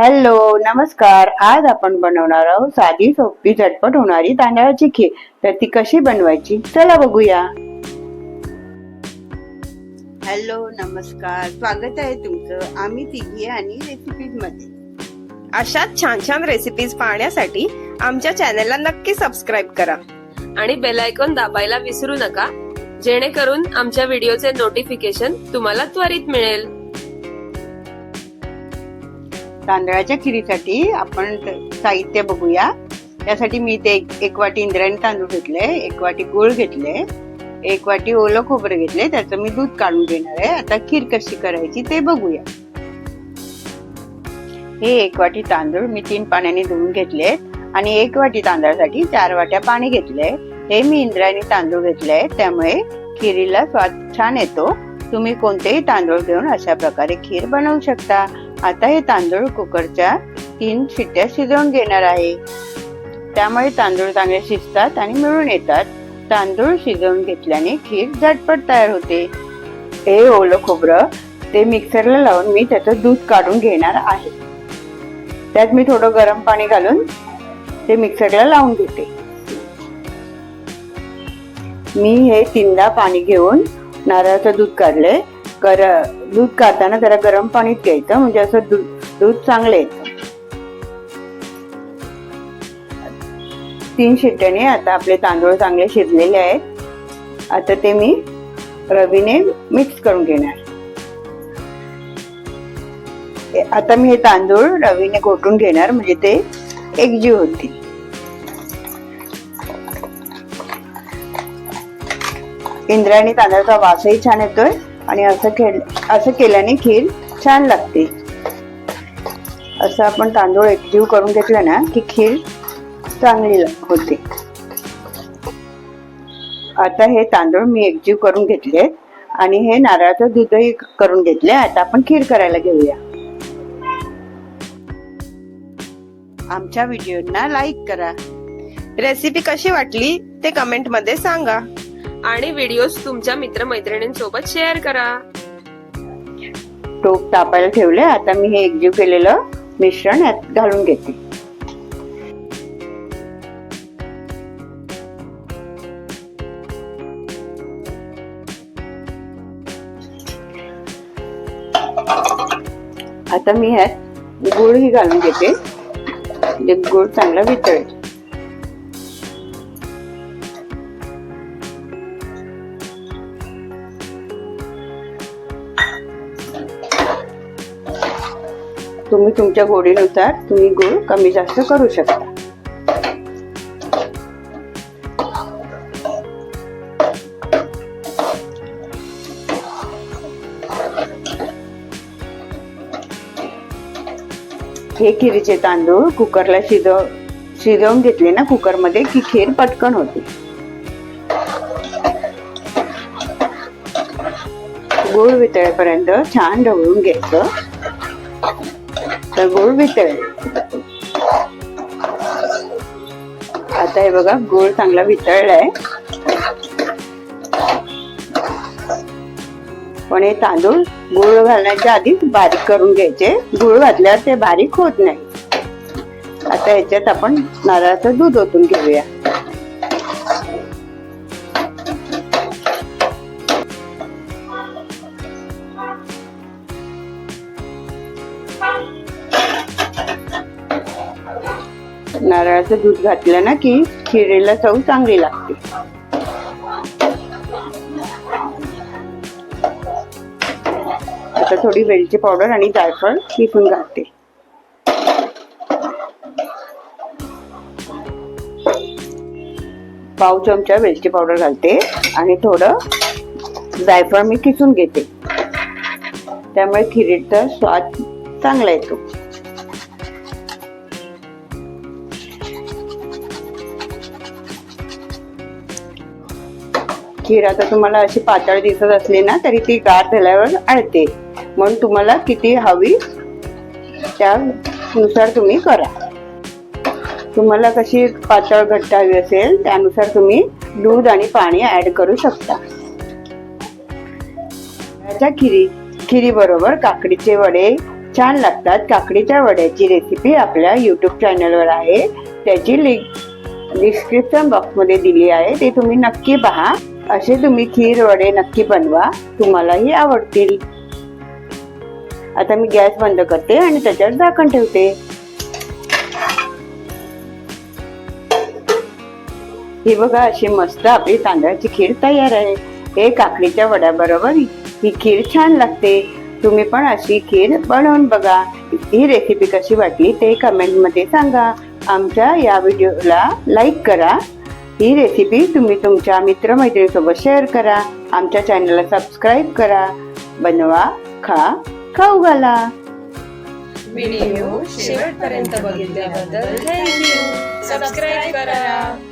Hello नमस्कार. आज आपण बनवणार आहोत साधी सोपी झटपट होणारी तांदळाची खीर. तर ती कशी बनवायची? चला बघूया. हॅलो नमस्कार. स्वागत आहे तुमचं. आम्ही तिघी आणि रेसिपीजमध्ये अशाच छान छान रेसिपीज पाहण्यासाठी आमच्या चॅनलला नक्की सबस्क्राईब करा. आणि बेल आयकॉन दाबायला विसरू नका. जेणेकरून आमच्या व्हिडिओचे नोटिफिकेशन तुम्हाला त्वरित मिळेल. तांदळाच्या खिरीसाठी आपण साहित्य बघूया. त्यासाठी मी ते एक- एक वाटी इंद्रायणी तांदूळ घेतले एक वाटी गुळ घेतले एक वाटी ओलं खोबरं घेतले त्याचं मी दूध काढून घेणार आहे. आता खीर कशी करायची ते बघूया. हे एक वाटी तांदूळ मी तीन पाण्याने धुवून घेतले आणि एक वाटी तांदळासाठी चार वाट्या पाणी घेतले. हे मी इंद्रायणी तांदूळ घेतले त्यामुळे खिरीला स्वाद छान येतो. तुम्ही कोणतेही तांदूळ घेऊन अशा प्रकारे खीर बनवू शकता. आता हे तांदूळ कुकरच्या तीन शिट्ट्या शिजवून घेणार आहे. त्यामुळे तांदूळ चांगले शिजतात आणि मिळून येतात. तांदूळ शिजवून घेतल्याने खीर झटपट तयार होते. हे ओलं खोबरं ते मिक्सरला लावून मी त्याचं दूध काढून घेणार आहे. त्यात मी थोडं गरम पाणी घालून ते मिक्सरला लावून घेते. मी हे तीनदा पाणी घेऊन नारळाचं दूध काढले गर दूध काढताना जरा गरम पाणीच घ्यायचं म्हणजे असं दूध दूध चांगलं येतं तीन शिट्ट्याने आता आपले तांदूळ चांगले शिजलेले आहेत. आता ते मी रवीने मिक्स करून घेणार. आता मी हे तांदूळ रवीने घोटून घेणार म्हणजे ते एकजीव होतील. इंद्रायणी तांदळाचा वासही छान येतोय. आणि असं खेळ असं केल्याने खीर छान लागते. असं आपण तांदूळ एकजीव करून घेतलं ना की खीर चांगली होते. आता हे तांदूळ मी एकजीव करून घेतले आणि हे नारळाचं दूधही करून घेतले. आता आपण खीर करायला घेऊया. आमच्या व्हिडिओना लाईक करा. रेसिपी कशी वाटली ते कमेंटमध्ये सांगा. आणि व्हिडिओज तुमच्या मित्रमैत्रिणींसोबत शेअर करा. टोप तापायला ठेवले आता मी हे एकजीव केलेलं मिश्रण यात घालून घेते. आता मी ह्यात गुळही घालून घेते. म्हणजे गुळ चांगला वितळेल. तुम्ही तुमच्या गोडीनुसार तुम्ही गुळ कमी जास्त करू शकता. हे खिरीचे तांदूळ कुकरला शिजव शिजवून घेतले ना कुकरमध्ये की खीर पटकन होते. गुळ वितळेपर्यंत छान ढवळून घ्यायचं. तर गुळ वितळेल. आता हे बघा गुळ चांगला वितळलाय. पण हे तांदूळ गुळ घालण्याच्या आधीच बारीक करून घ्यायचे. गुळ घातल्यावर ते बारीक होत नाही. आता याच्यात आपण नारळाचं दूध ओतून घेऊया. नारळाचं दूध घातलं ना की खिरीला चव चांगली लागते. आता थोडी वेलची पावडर आणि जायफळ किसून घालते. पाव चमचा वेलची पावडर घालते आणि थोडं जायफळ मी किसून घेते. त्यामुळे खिरीचा स्वाद चांगला येतो. खीर आता तुम्हाला अशी पातळ दिसत असली ना तरी ती गार झाल्यावर आळते. म्हणून तुम्हाला किती हवी त्यानुसार तुम्ही करा. तुम्हाला कशी पातळ घट्ट हवी असेल त्यानुसार तुम्ही दूध आणि पाणी ऍड करू शकता. खिरी खिरी बरोबर काकडीचे वडे छान लागतात. काकडीच्या वड्याची रेसिपी आपल्या यूट्यूब चॅनलवर आहे. त्याची लिंक डिस्क्रिप्शन बॉक्समध्ये दिली आहे. ते तुम्ही नक्की पहा. असे तुम्ही खीर वडे नक्की बनवा. तुम्हालाही आवडतील. आता मी गॅस बंद करते आणि त्याच्यावर झाकण ठेवते. ही बघा अशी मस्त आपली तांदळाची खीर तयार आहे. हे काकडीच्या वड्याबरोबर ही खीर छान लागते. तुम्ही पण अशी खीर बनवून बघा. ही रेसिपी कशी वाटली ते कमेंटमध्ये सांगा. आमच्या या व्हिडिओला लाईक करा. ही रेसिपी तुम्ही तुमच्या मित्रमैत्रिणीसोबत शेअर करा. आमच्या चॅनलला सबस्क्राईब करा. बनवा खा खाऊ घाला. व्हिडिओ शेवटपर्यंत बघितल्याबद्दल थँक्यू सबस्क्राईब करा.